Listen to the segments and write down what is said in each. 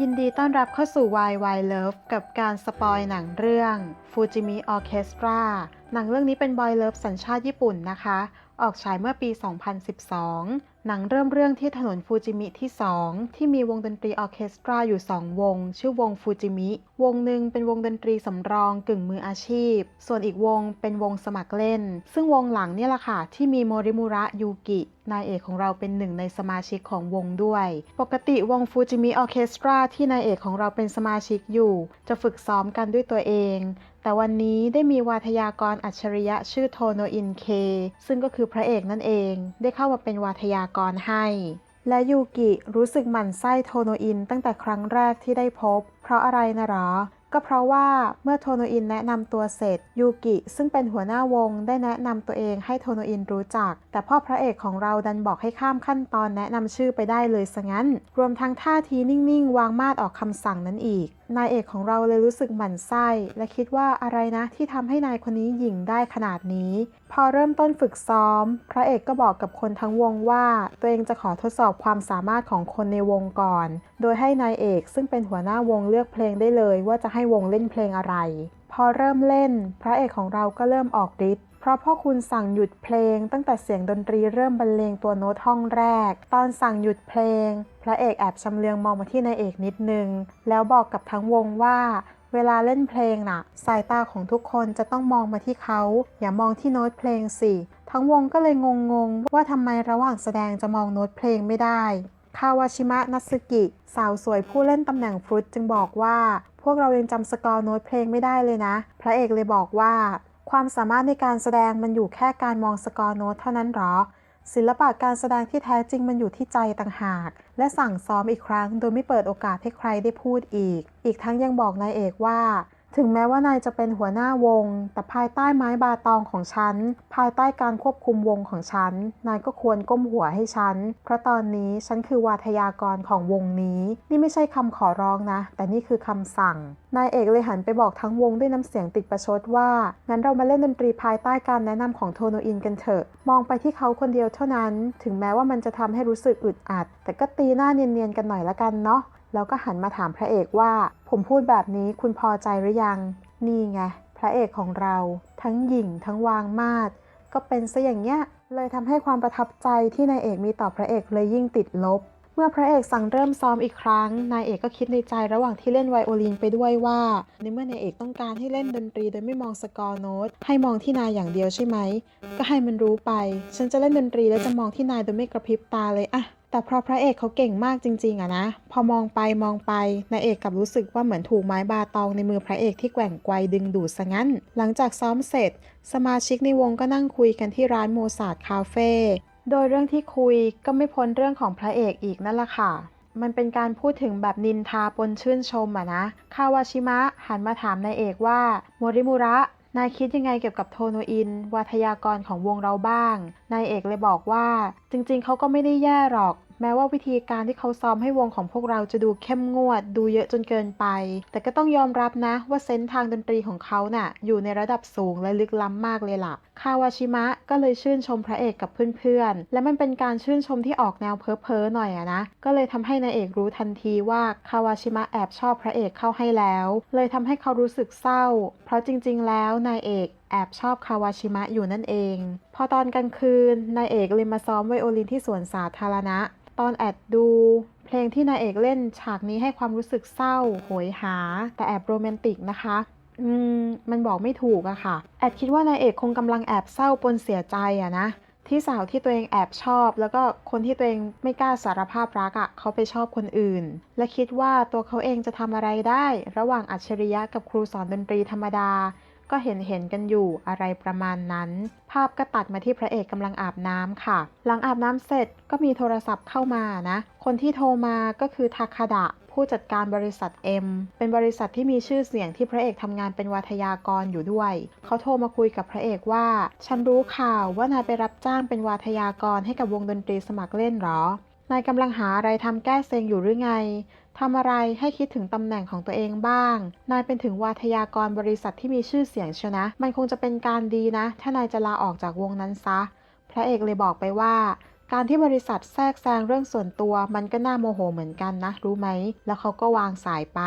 ยินดีต้อนรับเข้าสู่ Why Why Love กับการสปอยหนังเรื่อง Fujimi Orchestra หนังเรื่องนี้เป็นบอยเลิฟสัญชาติญี่ปุ่นนะคะ ออกฉายเมื่อปี 2012 หนังเริ่มเรื่องที่ถนนฟูจิมิที่ 2 ที่มีวงดนตรีออเคสตราอยู่ 2 วง ชื่อวงฟูจิมิ วงหนึ่งเป็นวงดนตรีสำรองกึ่งมืออาชีพ ส่วนอีกวงเป็นวงสมัครเล่น ซึ่งวงหลังนี่แหละค่ะ ที่มีโมริมุระยูกินายเอกของเราเป็นหนึ่งในสมาชิกของวงด้วย ปกติวงฟูจิมิออเคสตราที่นายเอกของเราเป็นสมาชิกอยู่ จะฝึกซ้อมกันด้วยตัวเอง แต่วันนี้ได้มีวาทยากรอัจฉริยะชื่อโทโนอินเค ซึ่งก็คือพระเอกนั่นเอง ได้เข้ามาเป็นวาทยากรให้ และยูกิรู้สึกหมั่นไส้โทโนอินตั้งแต่ครั้งแรกที่ได้พบ เพราะอะไรนะหรอก็เพราะว่าเมื่อโทโนอินแนะนำตัวเสร็จยูกิซึ่งเป็นหัวหน้าวงได้แนะนำตัวเองให้โทโนอินรู้จัก แต่พ่อพระเอกของเราดันบอกให้ข้ามขั้นตอนแนะนำชื่อไปได้เลยซะงั้น รวมทั้งท่าทีนิ่งๆ วางมาดออกคำสั่งนั้นอีกนายเอกของเราเลยรู้สึกหมั่นไส้ และคิดว่าอะไรนะที่ทำให้นายคนนี้หยิ่งได้ขนาดนี้ พอเริ่มต้นฝึกซ้อม พระเอกก็บอกกับคนทั้งวงว่า ตัวเองจะขอทดสอบความสามารถของคนในวงก่อน โดยให้นายเอกซึ่งเป็นหัวหน้าวงเลือกเพลงได้เลย ว่าจะให้วงเล่นเพลงอะไร พอเริ่มเล่น พระเอกของเราก็เริ่มออกฤทธิ์ เพราะพ่อคุณสั่งหยุดเพลง ตั้งแต่เสียงดนตรีเริ่มบรรเลงตัวโน้ตห้องแรก ตอนสั่งหยุดเพลง พระเอกแอบชำเลืองมองมาที่นายเอกนิดนึง แล้วบอกกับทั้งวงว่าเวลาเล่นเพลงน่ะ สายตาของทุกคนจะต้องมองมาที่เขา อย่ามองที่โน้ตเพลงสิ ทั้งวงก็เลยงงๆ ว่าทำไมระหว่างแสดงจะมองโน้ตเพลงไม่ได้ คาวาชิมะนัสึกิ สาวสวยผู้เล่นตำแหน่งฟรุตจึงบอกว่า พวกเรายังจำสกอร์โน้ตเพลงไม่ได้เลยนะ พระเอกเลยบอกว่า ความสามารถในการแสดงมันอยู่แค่การมองสกอร์โน้ตเท่านั้นหรอ ศิลปะการแสดงที่แท้จริงมันอยู่ที่ใจต่างหาก และสั่งซ้อมอีกครั้ง โดยไม่เปิดโอกาสให้ใครได้พูดอีก อีกทั้งยังบอกนายเอกว่า ถึงแม้ว่านายจะเป็นหัวหน้าวง แต่ภายใต้ไม้บาตองของฉัน ภายใต้การควบคุมวงของฉัน นายก็ควรก้มหัวให้ฉัน เพราะตอนนี้ฉันคือวาทยากรของวงนี้ นี่ไม่ใช่คำขอร้องนะ แต่นี่คือคำสั่ง นายเอกเลยหันไปบอกทั้งวงด้วยน้ำเสียงติดประชดว่า งั้นเรามาเล่นดนตรีภายใต้การแนะนำของโทโนอินกันเถอะ มองไปที่เขาคนเดียวเท่านั้น ถึงแม้ว่ามันจะทำให้รู้สึกอึดอัด แต่ก็ตีหน้าเนียนๆกันหน่อยละกันเนาะ แล้วก็หันมาถามพระเอกว่า ผมพูดแบบนี้คุณพอใจหรือยัง นี่ไง พระเอกของเรา ทั้งหยิ่งทั้งวางมาดก็เป็นซะอย่างเงี้ย เลยทำให้ความประทับใจที่นายเอกมีต่อพระเอกเลยยิ่งติดลบ เมื่อพระเอกสั่งเริ่มซ้อมอีกครั้ง นายเอกก็คิดในใจระหว่างที่เล่นไวโอลินไปด้วยว่า ในเมื่อนายเอกต้องการให้เล่นดนตรีโดยไม่มองสกอร์โน้ต ให้มองที่นายอย่างเดียวใช่ไหม ก็ให้มันรู้ไป ฉันจะเล่นดนตรีแล้วจะมองที่นายโดยไม่กระพริบตาเลยอะ แต่เพราะพระเอกเขาเก่งมากจริง ๆอะนะ พอมองไปมองไปนายเอกกับรู้สึกว่าเหมือนถูกไม้บาตองในมือพระเอกที่แกว่งไกวดึงดูดซะงั้น หลังจากซ้อมเสร็จ สมาชิกในวงก็นั่งคุยกันที่ร้านโมซาร์ทคาเฟ่โดยเรื่องที่คุยก็ไม่พ้นเรื่องของพระเอกอีกนั่นแหละค่ะ มันเป็นการพูดถึงแบบนินทาปนชื่นชมอะนะคาวาชิมะหันมาถามนายเอกว่าโมริมุระนายคิดยังไงเกี่ยวกับโทโนอิน วาทยากรของวงเราบ้าง นายเอกเลยบอกว่า จริงๆ เขาก็ไม่ได้แย่หรอก แม้ว่าวิธีการที่เขาซ้อมให้วงของพวกเราจะดูเข้มงวด ดูเยอะจนเกินไป แต่ก็ต้องยอมรับนะว่าเซนส์ทางดนตรีของเขาน่ะอยู่ในระดับสูงและลึกล้ำมากเลยล่ะ คาวาชิมะก็เลยชื่นชมพระเอกกับเพื่อนๆ และมันเป็นการชื่นชมที่ออกแนวเพ้อๆหน่อยอะนะ ก็เลยทำให้นายเอกรู้ทันทีว่าคาวาชิมะแอบชอบพระเอกเข้าให้แล้ว เลยทำให้เขารู้สึกเศร้า เพราะจริงๆ แล้วนายเอกแอบชอบคาวาชิมะอยู่นั่นเอง พอตอนกลางคืนนายเอกเลยมาซ้อมไวโอลินที่สวนสาธารณะ ตอนแอดดู เพลงที่นายเอกเล่นฉากนี้ให้ความรู้สึกเศร้าโหยหา แต่แอบโรแมนติกนะคะ อืม มันบอกไม่ถูกอะค่ะ แอดคิดว่านายเอกคงกำลังแอบเศร้าปนเสียใจอะนะ ที่สาวที่ตัวเองแอบชอบ แล้วก็คนที่ตัวเองไม่กล้าสารภาพรักอะเขาไปชอบคนอื่น และคิดว่าตัวเขาเองจะทำอะไรได้ ระหว่างอัจฉริยะกับครูสอนดนตรีธรรมดา ก็เห็นเห็นกันอยู่อะไรประมาณนั้น ภาพก็ตัดมาที่พระเอกกำลังอาบน้ำค่ะ หลังอาบน้ำเสร็จก็มีโทรศัพท์เข้ามานะ คนที่โทรมาก็คือทาคาดะผู้จัดการบริษัท M เป็นบริษัทที่มีชื่อเสียงที่พระเอกทำงานเป็นวาทยากรอยู่ด้วย เขาโทรมาคุยกับพระเอกว่า ฉันรู้ข่าวว่านายไปรับจ้างเป็นวาทยากรให้กับวงดนตรีสมัครเล่นหรอ นายกำลังหาอะไรทำแก้เซ็งอยู่หรือไงทำอะไรให้คิดถึงตำแหน่งของตัวเองบ้าง นายเป็นถึงวาทยากรบริษัทที่มีชื่อเสียงเชยวนะ มันคงจะเป็นการดีนะ ถ้านายจะลาออกจากวงนั้นซะ พระเอกเลยบอกไปว่า การที่บริษัทแทรกแซงเรื่องส่วนตัว มันก็น่าโมโหเหมือนกันนะ รู้ไหม แล้วเขาก็วางสายไป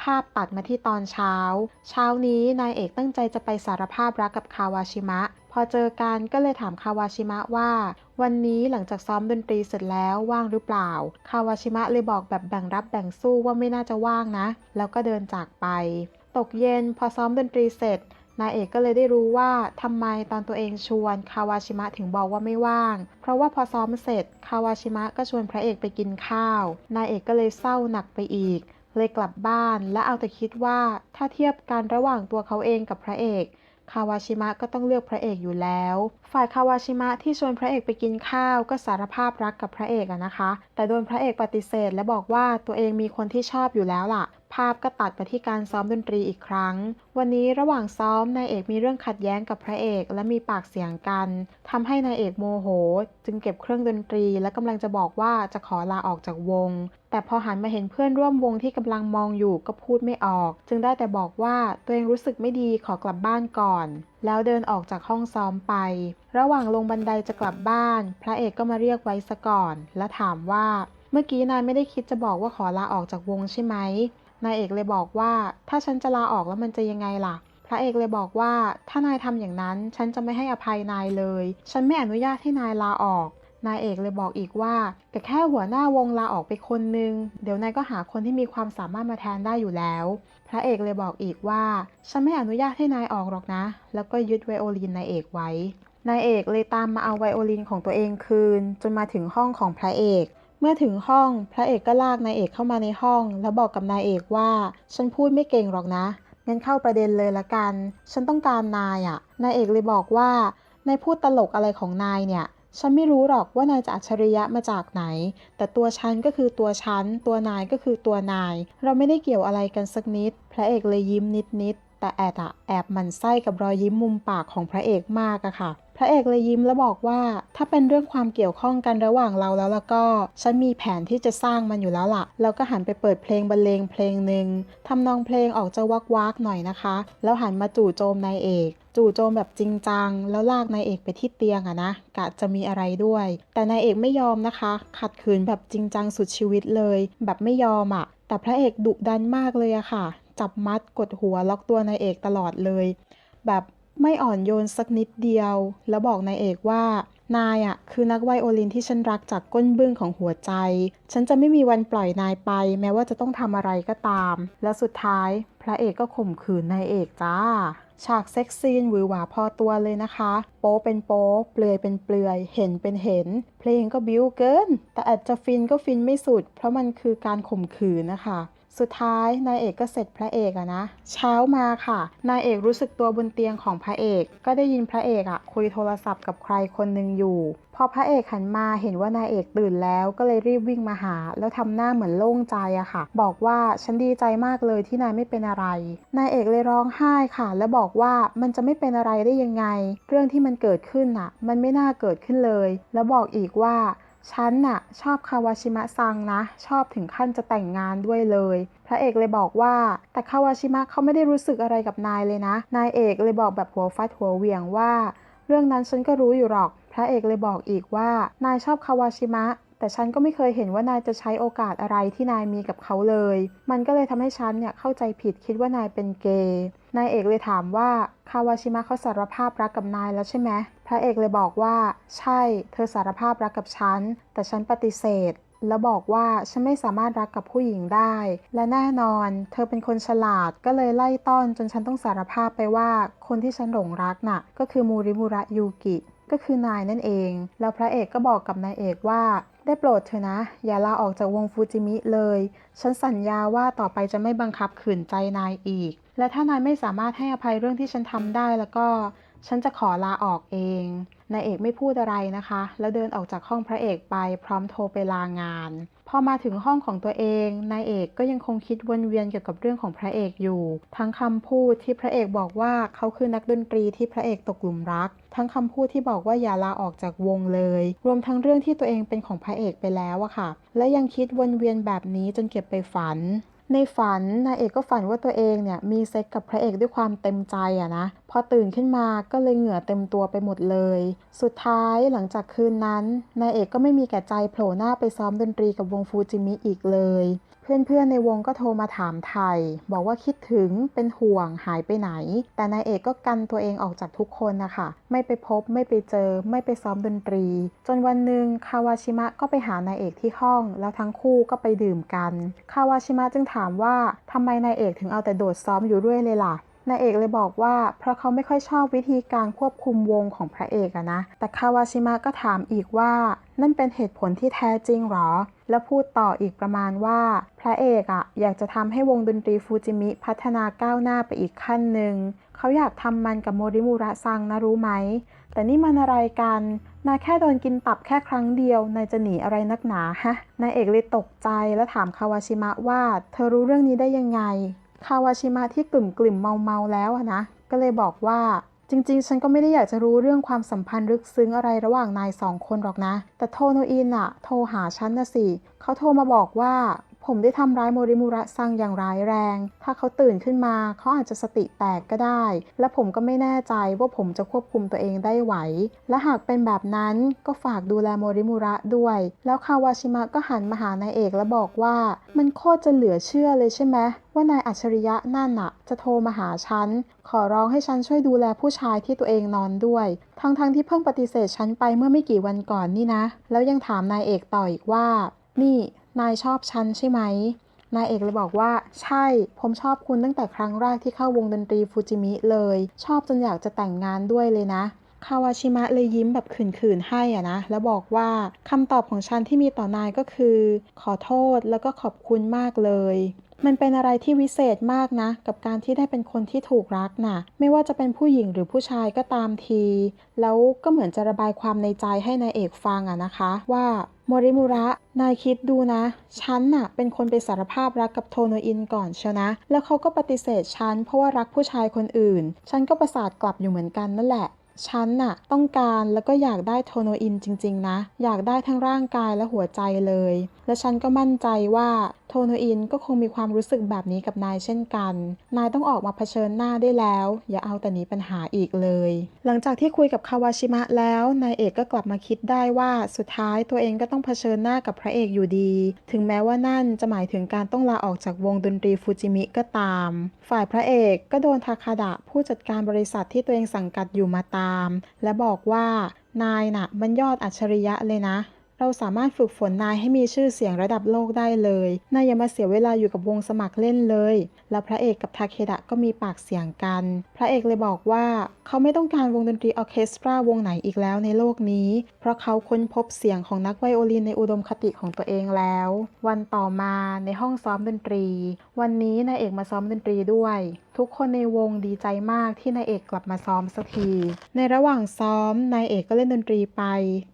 ภาพตัดมาที่ตอนเช้า เช้านี้นายเอกตั้งใจจะไปสารภาพรักกับคาวาชิมะ พอเจอกันก็เลยถามคาวาชิมะว่า วันนี้หลังจากซ้อมดนตรีเสร็จแล้วว่างหรือเปล่า คาวาชิมะเลยบอกแบบแบ่งรับแบ่งสู้ว่าไม่น่าจะว่างนะ แล้วก็เดินจากไป ตกเย็นพอซ้อมดนตรีเสร็จนายเอกก็เลยได้รู้ว่าทำไมตอนตัวเองชวนคาวาชิมะถึงบอกว่าไม่ว่าง เพราะว่าพอซ้อมเสร็จคาวาชิมะก็ชวนพระเอกไปกินข้าว นายเอกก็เลยเศร้าหนักไปอีก เลยกลับบ้านและเอาแต่คิดว่าถ้าเทียบกันระหว่างตัวเขาเองกับพระเอก คาวาชิมะก็ต้องเลือกพระเอกอยู่แล้ว ฝ่ายคาวาชิมะที่ชวนพระเอกไปกินข้าวก็สารภาพรักกับพระเอกอะนะคะ แต่โดนพระเอกปฏิเสธและบอกว่าตัวเองมีคนที่ชอบอยู่แล้วล่ะ ภาพก็ตัดไปที่การซ้อมดนตรีอีกครั้ง วันนี้ระหว่างซ้อมนายเอกมีเรื่องขัดแย้งกับพระเอกและมีปากเสียงกันทำให้นายเอกโมโห จึงเก็บเครื่องดนตรี และกำลังจะบอกว่าจะขอลาออกจากวง แต่พอหันมาเห็นเพื่อนร่วมวงที่กำลังมองอยู่ก็พูดไม่ออก จึงได้แต่บอกว่าตัวเองรู้สึกไม่ดีขอกลับบ้านก่อน แล้วเดินออกจากห้องซ้อมไป ระหว่างลงบันไดจะกลับบ้าน พระเอกก็มาเรียกไว้ซะก่อน และถามว่า เมื่อกี้นายไม่ได้คิดจะบอกว่าขอลาออกจากวงใช่ไหม นายเอกเลยบอกว่า ถ้าฉันจะลาออกแล้วมันจะยังไงล่ะ พระเอกเลยบอกว่า ถ้านายทำอย่างนั้น ฉันจะไม่ให้อภัยนายเลย ฉันไม่อนุญาตให้นายลาออกนายเอกเลยบอกอีกว่าแต่แค่หัวหน้าวงลาออกไปคนนึง เดี๋ยวนายก็หาคนที่มีความสามารถมาแทนได้อยู่แล้ว พระเอกเลยบอกอีกว่า ฉันไม่อนุญาตให้นายออกหรอกนะ แล้วก็ยึดไวโอลินนายเอกไว้ นายเอกเลยตามมาเอาไวโอลินของตัวเองคืน จนมาถึงห้องของพระเอก มื่อถึงห้องพระเอกก็ลากนายเอกเข้ามาในห้อง แล้วบอกกับนายเอกว่า ฉันพูดไม่เก่งหรอกนะงั้นเข้าประเด็นเลยละกัน ฉันต้องการนายอะ่ะนายเอกเลยบอกว่านายพูดตลกอะไรของนายเนี่ย ฉันไม่รู้หรอกว่านายจะอัจฉริยะมาจากไหน แต่ตัวฉันก็คือตัวฉัน ตัวนายก็คือตัวนาย เราไม่ได้เกี่ยวอะไรกันสักนิด พระเอกเลยยิ้มนิดๆแต่แอบอะแอบหมันไส้กับรอยยิ้มมุมปากของพระเอกมากอะค่ะ พระเอกเลยยิ้มแล้วบอกว่า ถ้าเป็นเรื่องความเกี่ยวข้องกันระหว่างเราแล้วแล้วก็ ฉันมีแผนที่จะสร้างมันอยู่แล้วล่ะ แล้วก็หันไปเปิดเพลงบรรเลงเพลงหนึ่งทำนองเพลงออกจะวักวักๆหน่อยนะคะ แล้วหันมาจู่โจมนายเอกจู่โจมแบบจริงจัง แล้วลากนายเอกไปที่เตียงอะนะกะจะมีอะไรด้วย แต่นายเอกไม่ยอมนะคะ ขัดขืนแบบจริงจังสุดชีวิตเลย แบบไม่ยอมอะแต่พระเอกดุดันมากเลยอะค่ะ จับมัดกดหัวล็อกตัวนายเอกตลอดเลย แบบ ไม่อ่อนโยนสักนิดเดียว แล้วบอกนายเอกว่า นายอะคือนักไวโอลินที่ฉันรักจากก้นบึ้งของหัวใจ ฉันจะไม่มีวันปล่อยนายไป แม้ว่าจะต้องทำอะไรก็ตาม แล้วสุดท้าย พระเอกก็ข่มขืนนายเอกจ้าฉากเซ็กซีนหวือหวาพอตัวเลยนะคะ โป๊เป็นโป๊เปลือยเป็นเปลือย เห็นเป็นเห็น เพลงก็บิ้วเกิน แต่อาจจะฟินก็ฟินไม่สุด เพราะมันคือการข่มขืนนะคะ สุดท้ายนายเอกก็เสร็จพระเอกอะนะ เช้ามาค่ะ นายเอกรู้สึกตัวบนเตียงของพระเอก ก็ได้ยินพระเอกอะคุยโทรศัพท์กับใครคนหนึ่งอยู่ พอพระเอกหันมาเห็นว่านายเอกตื่นแล้วก็เลยรีบวิ่งมาหา แล้วทำหน้าเหมือนโล่งใจอะค่ะ บอกว่าฉันดีใจมากเลยที่นายไม่เป็นอะไร นายเอกเลยร้องไห้ค่ะ แล้วบอกว่ามันจะไม่เป็นอะไรได้ยังไง เรื่องที่มันเกิดขึ้นอะมันไม่น่าเกิดขึ้นเลย แล้วบอกอีกว่า ฉันน่ะชอบคาวาชิมะซังนะ ชอบถึงขั้นจะแต่งงานด้วยเลย พระเอกเลยบอกว่าแต่คาวาชิมะเขาไม่ได้รู้สึกอะไรกับนายเลยนะ นายเอกเลยบอกแบบหัวฟัดหัวเหวี่ยงว่า เรื่องนั้นฉันก็รู้อยู่หรอก พระเอกเลยบอกอีกว่านายชอบคาวาชิมะ แต่ฉันก็ไม่เคยเห็นว่านายจะใช้โอกาสอะไรที่นายมีกับเขาเลย มันก็เลยทำให้ฉันเนี่ยเข้าใจผิดคิดว่านายเป็นเกย์นายเอกเลยถามว่าคาวาชิมะเขาสารภาพรักกับนายแล้วใช่ไหมพระเอกเลยบอกว่า ใช่ เธอสารภาพรักกับฉัน แต่ฉันปฏิเสธแล้วบอกว่าฉันไม่สามารถรักกับผู้หญิงได้ และแน่นอน เธอเป็นคนฉลาดก็เลยไล่ต้อนจนฉันต้องสารภาพไปว่า คนที่ฉันหลงรักน่ะ ก็คือมูริมุระยูกิ ก็คือนายนั่นเอง แล้วพระเอกก็บอกกับนายเอกว่า ได้โปรดเถอะนะ อย่าลาออกจากวงฟูจิมิเลย ฉันสัญญาว่าต่อไปจะไม่บังคับขืนใจนายอีก และถ้านายไม่สามารถให้อภัยเรื่องที่ฉันทำได้แล้วก็ ฉันจะขอลาออกเองนายเอกไม่พูดอะไรนะคะ แล้วเดินออกจากห้องพระเอกไปพร้อมโทรไปลางาน อมาถึงห้องของตัวเองนายเอกก็ยังคงคิดวนเวียนเกี่ยวกับเรื่องของพระเอกอยู่ ทั้งคำพูดที่พระเอกบอกว่าเขาคือนักดนตรีที่พระเอกตกหลุมรัก ทั้งคำพูดที่บอกว่าอย่าลาออกจากวงเลย รวมทั้งเรื่องที่ตัวเองเป็นของพระเอกไปแล้วอะค่ะ และยังคิดวนเวียนแบบนี้จนเก็บไปฝัน ในฝันนายเอกก็ฝันว่าตัวเองเนี่ยมีเซ็กกับพระเอกด้วยความเต็มใจอะนะ พอตื่นขึ้นมาก็เลยเหงื่อเต็มตัวไปหมดเลย สุดท้ายหลังจากคืนนั้นนายเอกก็ไม่มีแก่ใจโผล่หน้าไปซ้อมดนตรีกับวงฟูจิมิอีกเลย เพื่อนๆในวงก็โทรมาถามไทย บอกว่าคิดถึงเป็นห่วงหายไปไหน แต่นายเอกก็กันตัวเองออกจากทุกคนนะคะไม่ไปพบไม่ไปเจอ ไม่ไปซ้อมดนตรี จนวันหนึ่งคาวาชิมะก็ไปหานายเอกที่ห้อง แล้วทั้งคู่ก็ไปดื่มกัน คาวาชิมะจึงถามว่าทำไมนายเอกถึงเอาแต่โดดซ้อมอยู่เรื่อยเลยล่ะนายเอกเลยบอกว่าเพราะเขาไม่ค่อยชอบวิธีการควบคุมวงของพระเอกอะนะ แต่คาวาชิมะก็ถามอีกว่า นั่นเป็นเหตุผลที่แท้จริงหรอ แล้วพูดต่ออีกประมาณว่า พระเอกอะอยากจะทำให้วงดนตรีฟูจิมิพัฒนาก้าวหน้าไปอีกขั้นหนึ่ง เขาอยากทำมันกับโมริมูระซังนะรู้ไหม แต่นี่มันอะไรกันนายแค่โดนกินตับแค่ครั้งเดียวนายจะหนีอะไรนักหนาฮะ นายเอกเลยตกใจและถามคาวาชิมะว่า เธอรู้เรื่องนี้ได้ยังไง คาวาชิมะที่กลุ่มกลิ่มเมาเมาๆแล้วอะนะ ก็เลยบอกว่า จริงๆ ฉันก็ไม่ได้อยากจะรู้เรื่องความสัมพันธ์ลึกซึ้งอะไรระหว่างนายสองคนหรอกนะ แต่โทโนอินอะโทรหาฉันนะสิ เขาโทรมาบอกว่า ผมได้ทำร้ายโมริมุระซังอย่างร้ายแรง ถ้าเขาตื่นขึ้นมาเขาอาจจะสติแตกก็ได้ และผมก็ไม่แน่ใจว่าผมจะควบคุมตัวเองได้ไหว และหากเป็นแบบนั้นก็ฝากดูแลโมริมุระด้วย แล้วคาวาชิมะก็หันมาหานายเอกและบอกว่า มันโคตรจะเหลือเชื่อเลยใช่ไหมว่านายอัจฉริยะนั่นน่ะ จะโทรมาหาฉัน ขอร้องให้ฉันช่วยดูแลผู้ชายที่ตัวเองนอนด้วย ทั้งๆทที่เพิ่งปฏิเสธฉันไปเมื่อไม่กี่วันก่อนนี่นะ แล้วยังถามนายเอกต่ออีกว่า นี่ นายชอบฉันใช่ไหม นายเอกเลยบอกว่า ใช่ ผมชอบคุณตั้งแต่ครั้งแรกที่เข้าวงดนตรีฟูจิมิเลย ชอบจนอยากจะแต่งงานด้วยเลยนะคาวาชิมะเลยยิ้มแบบขื่นๆให้อะนะ แล้วบอกว่าคำตอบของฉันที่มีต่อนายก็คือ ขอโทษแล้วก็ขอบคุณมากเลย มันเป็นอะไรที่วิเศษมากนะ กับการที่ได้เป็นคนที่ถูกรักน่ะ ไม่ว่าจะเป็นผู้หญิงหรือผู้ชายก็ตามที แล้วก็เหมือนจะระบายความในใจให้นายเอกฟังอะนะคะ ว่า โมริมุระ นายคิดดูนะ ฉันน่ะเป็นคนไปสารภาพรักกับโทโนอินก่อนเชียวนะ แล้วเขาก็ปฏิเสธฉันเพราะว่ารักผู้ชายคนอื่น ฉันก็ประสาทกลับอยู่เหมือนกันนั่นแหละ ฉันน่ะต้องการแล้วก็อยากได้โทโนอินจริง ๆ นะ อยากได้ทั้งร่างกายและหัวใจเลย และฉันก็มั่นใจว่าโทโนอินก็คงมีความรู้สึกแบบนี้กับนายเช่นกัน นายต้องออกมาเผชิญหน้าได้แล้ว อย่าเอาแต่หนีปัญหาอีกเลย หลังจากที่คุยกับคาวาชิมะแล้ว นายเอกก็กลับมาคิดได้ว่าสุดท้ายตัวเองก็ต้องเผชิญหน้ากับพระเอกอยู่ดี ถึงแม้ว่านั่นจะหมายถึงการต้องลาออกจากวงดนตรีฟูจิมิก็ตาม ฝ่ายพระเอกก็โดนทาคาดะผู้จัดการบริษัทที่ตัวเองสังกัดอยู่มาตามและบอกว่า นายน่ะมันยอดอัจฉริยะเลยนะ เราสามารถฝึกฝนนายให้มีชื่อเสียงระดับโลกได้เลย นายอย่ามาเสียเวลาอยู่กับวงสมัครเล่นเลย แล้วพระเอกกับทาเคดะก็มีปากเสียงกัน พระเอกเลยบอกว่าเขาไม่ต้องการวงดนตรีออเคสตราวงไหนอีกแล้วในโลกนี้ เพราะเขาค้นพบเสียงของนักไวโอลินในอุดมคติของตัวเองแล้ว วันต่อมาในห้องซ้อมดนตรี วันนี้นายเอกมาซ้อมดนตรีด้วย ทุกคนในวงดีใจมากที่นายเอกกลับมาซ้อมสักที ในระหว่างซ้อมนายเอกก็เล่นดนตรีไป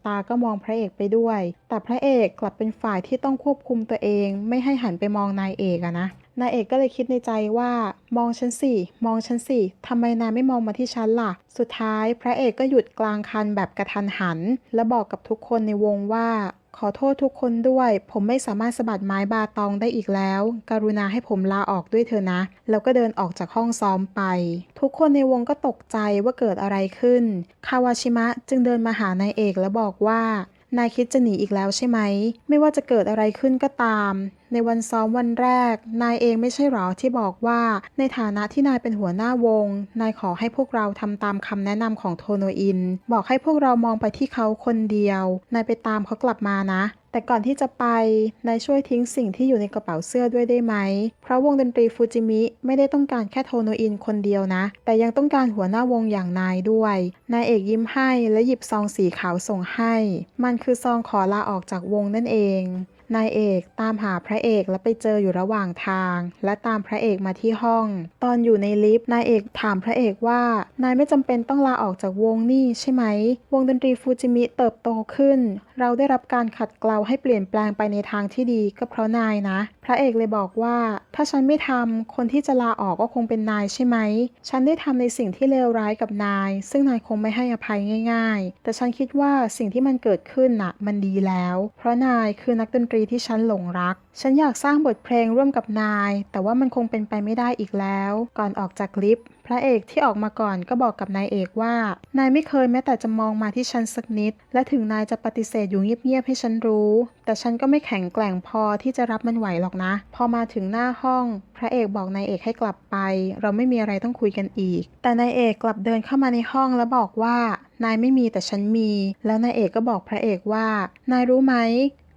ตาก็มองพระเอกไปด้วย แต่พระเอกกลับเป็นฝ่ายที่ต้องควบคุมตัวเอง ไม่ให้หันไปมองนายเอกอะนะนายเอกก็เลยคิดในใจว่า มองฉันสิ มองฉันสิทำไมนายไม่มองมาที่ฉันล่ะ สุดท้ายพระเอกก็หยุดกลางคันแบบกระทันหัน และบอกกับทุกคนในวงว่า ขอโทษทุกคนด้วย ผมไม่สามารถสะบัดไม้บาตองได้อีกแล้ว กรุณาให้ผมลาออกด้วยเถอะนะ แล้วก็เดินออกจากห้องซ้อมไป ทุกคนในวงก็ตกใจว่าเกิดอะไรขึ้น คาวาชิมะจึงเดินมาหานายเอกและบอกว่า นายคิดจะหนีอีกแล้วใช่ไหม ไม่ว่าจะเกิดอะไรขึ้นก็ตาม ในวันซ้อมวันแรก นายเองไม่ใช่หรอที่บอกว่า ในฐานะที่นายเป็นหัวหน้าวง นายขอให้พวกเราทำตามคำแนะนำของโทโนอิน บอกให้พวกเรามองไปที่เขาคนเดียว นายไปตามเขากลับมานะ แต่ก่อนที่จะไปนายช่วยทิ้งสิ่งที่อยู่ในกระเป๋าเสื้อด้วยได้ไหม เพราะวงดนตรีฟูจิมิไม่ได้ต้องการแค่โทโนอินคนเดียวนะ แต่ยังต้องการหัวหน้าวงอย่างนายด้วย นายเอกยิ้มให้และหยิบซองสีขาวส่งให้ มันคือซองขอลาออกจากวงนั่นเอง นายเอกตามหาพระเอกและไปเจออยู่ระหว่างทาง และตามพระเอกมาที่ห้อง ตอนอยู่ในลิฟต์นายเอกถามพระเอกว่า นายไม่จำเป็นต้องลาออกจากวงนี่ใช่ไหม วงดนตรีฟูจิมิเติบโตขึ้น เราได้รับการขัดเกลาให้เปลี่ยนแปลงไปในทางที่ดีก็เพราะนายนะพระเอกเลยบอกว่า ถ้าฉันไม่ทำคนที่จะลาออกก็คงเป็นนายใช่ไหม ฉันได้ทำในสิ่งที่เลวร้ายกับนาย ซึ่งนายคงไม่ให้อภัยง่าย ๆ แต่ฉันคิดว่าสิ่งที่มันเกิดขึ้นน่ะ มันดีแล้ว เพราะนายคือนักดนตรีที่ฉันหลงรัก ฉันอยากสร้างบทเพลงร่วมกับนาย แต่ว่ามันคงเป็นไปไม่ได้อีกแล้ว ก่อนออกจากลิฟต์ ระเอกที่ออกมาก่อนก็บอกกับนายเอกว่า นายไม่เคยแม้แต่จะมองมาที่ฉันสักนิด และถึงนายจะปฏิเสธอยู่เงียบๆให้ฉันรู้ แต่ฉันก็ไม่แข็งแกร่งพอที่จะรับมันไหวหรอกนะ พอมาถึงหน้าห้อง พระเอกบอกนายเอกให้กลับไป เราไม่มีอะไรต้องคุยกันอีก แต่นายเอกกลับเดินเข้ามาในห้องแล้วบอกว่านายไม่มีแต่ฉันมี แล้วนายเอกก็บอกพระเอกว่า นายรู้ไหม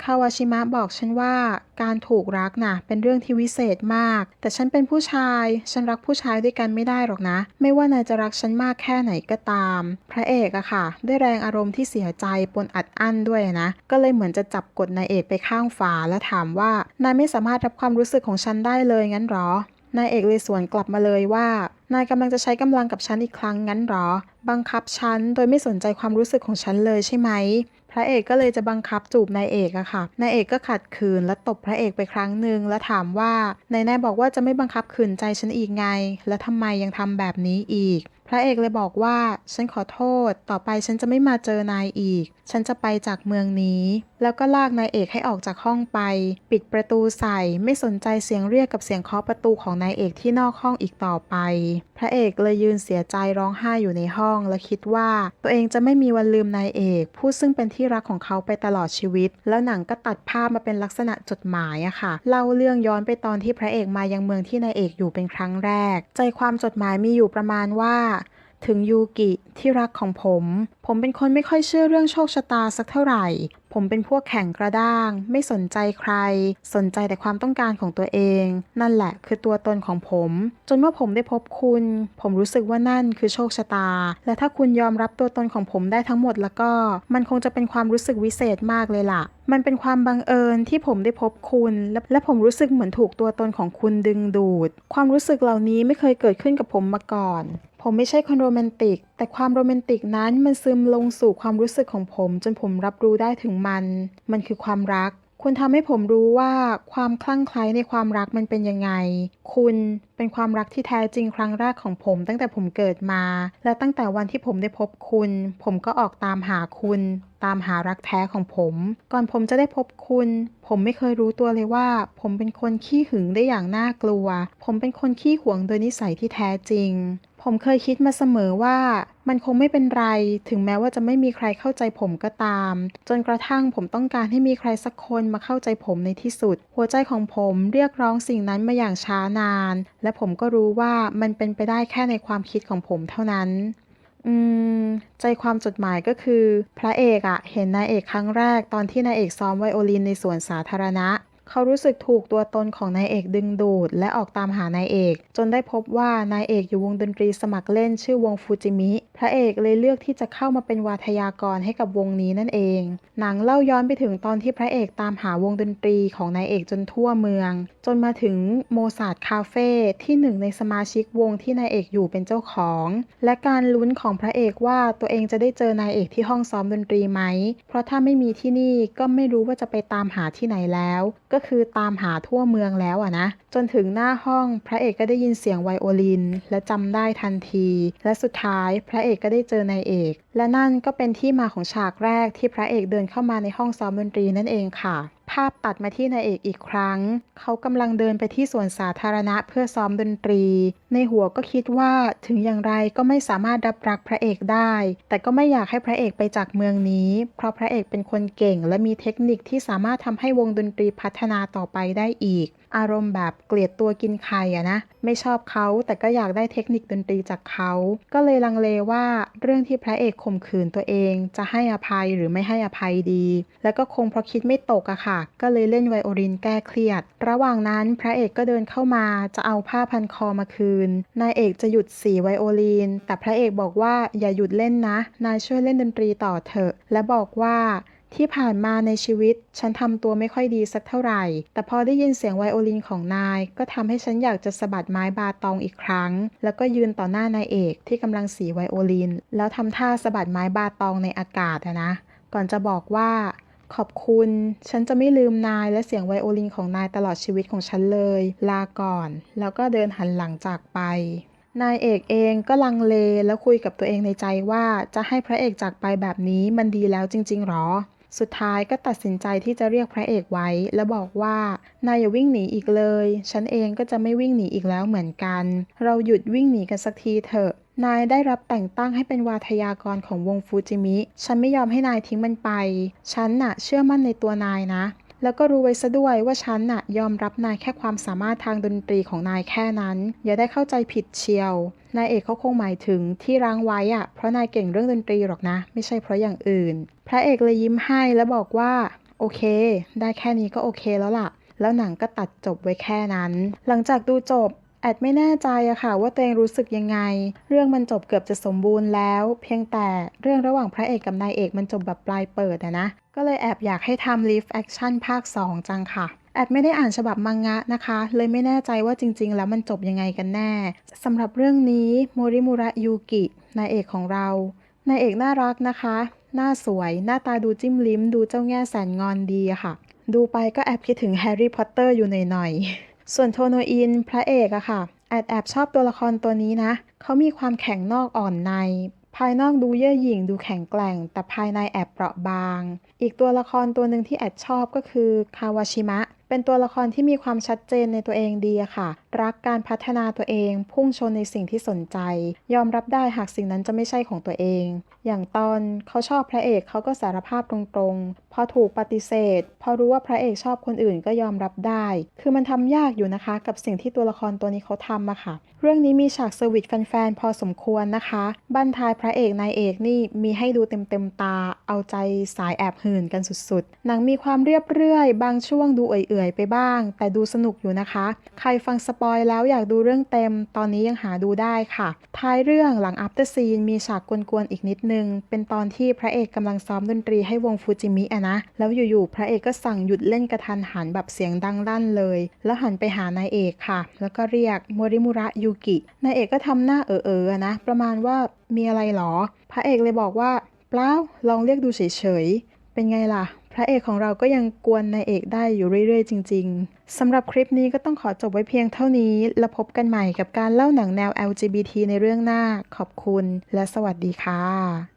คาวาชิมะบอกฉันว่าการถูกรักน่ะเป็นเรื่องที่วิเศษมาก แต่ฉันเป็นผู้ชาย ฉันรักผู้ชายด้วยกันไม่ได้หรอกนะ ไม่ว่านายจะรักฉันมากแค่ไหนก็ตาม พระเอกอะค่ะ ด้วยแรงอารมณ์ที่เสียใจปนอัดอั้นด้วยนะ ก็เลยเหมือนจะจับกดนายเอกไปข้างฝาแล้วถามว่านายไม่สามารถรับความรู้สึกของฉันได้เลยงั้นหรอนายเอกเลยสวนกลับมาเลยว่านายกำลังจะใช้กำลังกับฉันอีกครั้งงั้นหรอ บังคับฉันโดยไม่สนใจความรู้สึกของฉันเลยใช่ไหม พระเอกก็เลยจะบังคับจูบนายเอกอะค่ะนายเอกก็ขัดขืนและตบพระเอกไปครั้งหนึ่งแล้วถามว่านายแน่บอกว่าจะไม่บังคับขืนใจฉันอีกไง แล้วทำไมยังทำแบบนี้อีก ระเอกเลยบอกว่า ฉันขอโทษ ต่อไปฉันจะไม่มาเจอนายอีก ฉันจะไปจากเมืองนี้ แล้วก็ลากนายเอกให้ออกจากห้องไป ปิดประตูใส่ ไม่สนใจเสียงเรียกกับเสียงเคาะประตูของนายเอกที่นอกห้องอีกต่อไป พระเอกเลยยืนเสียใจร้องไห้อยู่ในห้อง และคิดว่า ตัวเองจะไม่มีวันลืมนายเอก ผู้ซึ่งเป็นที่รักของเขาไปตลอดชีวิต แล้วหนังก็ตัดภาพมาเป็นลักษณะจดหมายอะค่ะ เล่าเรื่องย้อนไปตอนที่พระเอกมายังเมืองที่นายเอกอยู่เป็นครั้งแรก ใจความจดหมายมีอยู่ประมาณว่า ถึงยูกิที่รักของผมผมเป็นคนไม่ค่อยเชื่อเรื่องโชคชะตาสักเท่าไหร่ ผมเป็นพวกแข็งกระด้าง ไม่สนใจใคร สนใจแต่ความต้องการของตัวเอง นั่นแหละคือตัวตนของผม จนเมื่อผมได้พบคุณ ผมรู้สึกว่านั่นคือโชคชะตา และถ้าคุณยอมรับตัวตนของผมได้ทั้งหมดแล้วก็ มันคงจะเป็นความรู้สึกวิเศษมากเลยล่ะ มันเป็นความบังเอิญที่ผมได้พบคุณแลและผมรู้สึกเหมือนถูกตัวตนของคุณดึงดูด ความรู้สึกเหล่านี้ไม่เคยเกิดขึ้นกับผมมาก่อน ผมไม่ใช่คนโรแมนติก แต่ความโรแมนติกนั้นมันซึมลงสู่ความรู้สึกของผม จนผมรับรู้ได้ถึงมัน มันคือความรัก คุณทำให้ผมรู้ว่าความคลั่งไคล้ในความรักมันเป็นยังไง คุณเป็นความรักที่แท้จริงครั้งแรกของผม ตั้งแต่ผมเกิดมา และตั้งแต่วันที่ผมได้พบคุณ ผมก็ออกตามหาคุณ ตามหารักแท้ของผม ก่อนผมจะได้พบคุณ ผมไม่เคยรู้ตัวเลยว่า ผมเป็นคนขี้หึงได้อย่างน่ากลัว ผมเป็นคนขี้หวงโดยนิสัยที่แท้จริง ผมเคยคิดมาเสมอว่ามันคงไม่เป็นไร ถึงแม้ว่าจะไม่มีใครเข้าใจผมก็ตาม จนกระทั่งผมต้องการให้มีใครสักคนมาเข้าใจผมในที่สุด หัวใจของผมเรียกร้องสิ่งนั้นมาอย่างช้านาน และผมก็รู้ว่ามันเป็นไปได้แค่ในความคิดของผมเท่านั้นอืม ใจความจดหมายก็คือ พระเอกอะเห็นนายเอกครั้งแรกตอนที่นายเอกซ้อมไวโอลินในสวนสาธารณะ เขารู้สึกถูกตัวตนของนายเอกดึงดูด และออกตามหานายเอก จนได้พบว่านายเอกอยู่วงดนตรีสมัครเล่นชื่อวงฟูจิมิ พระเอกเลยเลือกที่จะเข้ามาเป็นวาทยากรให้กับวงนี้นั่นเอง หนังเล่าย้อนไปถึงตอนที่พระเอกตามหาวงดนตรีของนายเอกจนทั่วเมือง จนมาถึงโมซาร์ทคาเฟ่ที่หนึ่งในสมาชิกวงที่นายเอกอยู่เป็นเจ้าของ และการลุ้นของพระเอกว่าตัวเองจะได้เจอนายเอกที่ห้องซ้อมดนตรีไหม เพราะถ้าไม่มีที่นี่ก็ไม่รู้ว่าจะไปตามหาที่ไหนแล้วก็คือตามหาทั่วเมืองแล้วอะนะ จนถึงหน้าห้องพระเอกก็ได้ยินเสียงไวโอลิน และจำได้ทันที และสุดท้ายพระเอกก็ได้เจอนายเอก และนั่นก็เป็นที่มาของฉากแรกที่พระเอกเดินเข้ามาในห้องซ้อมดนตรีนั่นเองค่ะ ภาพตัดมาที่นายเอกอีกครั้ง เขากำลังเดินไปที่สวนสาธารณะเพื่อซ้อมดนตรี ในหัวก็คิดว่าถึงอย่างไรก็ไม่สามารถรับรักพระเอกได้ แต่ก็ไม่อยากให้พระเอกไปจากเมืองนี้ เพราะพระเอกเป็นคนเก่ง และมีเทคนิคที่สามารถทำให้วงดนตรีพัฒนาต่อไปได้อีก อารมณ์แบบเกลียดตัวกินไข่อะนะ ไม่ชอบเขาแต่ก็อยากได้เทคนิคดนตรีจากเขา ก็เลยลังเลว่าเรื่องที่พระเอกข่มขืนตัวเอง จะให้อภัยหรือไม่ให้อภัยดี แล้วก็คงเพราะคิดไม่ตกอะค่ะก็เลยเล่นไวโอลินแก้เครียด ระหว่างนั้นพระเอกก็เดินเข้ามาจะเอาผ้าพันคอมาคืน นายเอกจะหยุดสีไวโอลิน แต่พระเอกบอกว่าอย่าหยุดเล่นนะ นายช่วยเล่นดนตรีต่อเถอะ และบอกว่าที่ผ่านมาในชีวิต ฉันทำตัวไม่ค่อยดีสักเท่าไหร่ แต่พอได้ยินเสียงไวโอลินของนาย ก็ทำให้ฉันอยากจะสะบัดไม้บาตองอีกครั้ง แล้วก็ยืนต่อหน้านายเอกที่กำลังสีไวโอลิน แล้วทำท่าสะบัดไม้บาตองในอากาศนะ ก่อนจะบอกว่า ขอบคุณ ฉันจะไม่ลืมนายและเสียงไวโอลินของนายตลอดชีวิตของฉันเลย ลาก่อน แล้วก็เดินหันหลังจากไป นายเอกเองก็ลังเลแล้วคุยกับตัวเองในใจว่าจะให้พระเอกจากไปแบบนี้มันดีแล้วจริงๆหรอ สุดท้ายก็ตัดสินใจที่จะเรียกพระเอกไว้ และบอกว่านายอย่าวิ่งหนีอีกเลย ฉันเองก็จะไม่วิ่งหนีอีกแล้วเหมือนกัน เราหยุดวิ่งหนีกันสักทีเถอะ นายได้รับแต่งตั้งให้เป็นวาทยากรของวงฟูจิมิ ฉันไม่ยอมให้นายทิ้งมันไป ฉันน่ะเชื่อมั่นในตัวนายนะแล้วก็รู้ไว้ซะด้วยว่าฉันน่ะยอมรับนายแค่ความสามารถทางดนตรีของนายแค่นั้น อย่าได้เข้าใจผิดเชียว นายเอกเขาคงหมายถึงที่ร้างไว้อะเพราะนายเก่งเรื่องดนตรีหรอกนะ ไม่ใช่เพราะอย่างอื่น พระเอกเลยยิ้มให้แล้วบอกว่า โอเค ได้แค่นี้ก็โอเคแล้วล่ะ แล้วหนังก็ตัดจบไว้แค่นั้น หลังจากดูจบแอดไม่แน่ใจอะค่ะว่าตัวเองรู้สึกยังไง เรื่องมันจบเกือบจะสมบูรณ์แล้ว เพียงแต่เรื่องระหว่างพระเอกกับนายเอกมันจบแบบปลายเปิดอะนะ ก็เลยแอบอยากให้ทำ live action ภาค 2 จังค่ะ แอดไม่ได้อ่านฉบับมังงะนะคะ เลยไม่แน่ใจว่าจริง ๆ แล้วมันจบยังไงกันแน่สำหรับเรื่องนี้โมริมุระยูกินายเอกของเรานายเอกน่ารักนะคะ หน้าสวย หน้าตาดูจิ้มลิ้ม ดูเจ้าแง่แสนงอนดีค่ะ ดูไปก็แอบคิดถึงแฮร์รี่พอตเตอร์อยู่หน่อยๆ ส่วนโทโนอินพระเอกอะค่ะ แอดแอบชอบตัวละครตัวนี้นะ เขามีความแข็งนอกอ่อนใน ภายนอกดูเย่อหยิ่งดูแข็งแกร่ง แต่ภายในแอบเปราะบาง อีกตัวละครตัวหนึ่งที่แอดชอบก็คือคาวาชิมะ เป็นตัวละครที่มีความชัดเจนในตัวเองดีค่ะ รักการพัฒนาตัวเอง พุ่งชนในสิ่งที่สนใจ ยอมรับได้หากสิ่งนั้นจะไม่ใช่ของตัวเอง อย่างตอนเขาชอบพระเอกเขาก็สารภาพตรงๆ พอถูกปฏิเสธ พอรู้ว่าพระเอกชอบคนอื่นก็ยอมรับได้ คือมันทำยากอยู่นะคะ กับสิ่งที่ตัวละครตัวนี้เขาทำอะค่ะ เรื่องนี้มีฉากเซอร์วิสแฟนๆพอสมควรนะคะบั้นทายพระเอกนายเอกนี่มีให้ดูเต็มๆตา เอาใจสายแอบหื่นกันสุดๆหนังมีความเรียบเรื่อย บางช่วงดูเอื่อยๆไปบ้าง แต่ดูสนุกอยู่นะคะ ใครฟังสปอยแล้วอยากดูเรื่องเต็ม ตอนนี้ยังหาดูได้ค่ะ ท้ายเรื่องหลัง after scene มีฉากกวนๆอีกนิดนึง เป็นตอนที่พระเอกกำลังซ้อมดนตรีให้วงฟูจิมิอะนะ แล้วอยู่ๆพระเอกก็สั่งหยุดเล่นกระทันหันแบบเสียงดังลั่นเลย แล้วหันไปหานายเอกค่ะ แล้วก็เรียกโมริมุระยูกิ นายเอกก็ทำหน้าเออๆอะนะ ประมาณว่ามีอะไรหรอ พระเอกเลยบอกว่าเปล่าลองเรียกดูเฉยๆ เป็นไงล่ะ พระเอกของเราก็ยังกวนนายเอกได้อยู่เรื่อยๆ จริง ๆ สำหรับคลิปนี้ก็ต้องขอจบไว้เพียงเท่านี้ แล้วพบกันใหม่กับการเล่าหนังแนว LGBT ในเรื่องหน้า ขอบคุณและสวัสดีค่ะ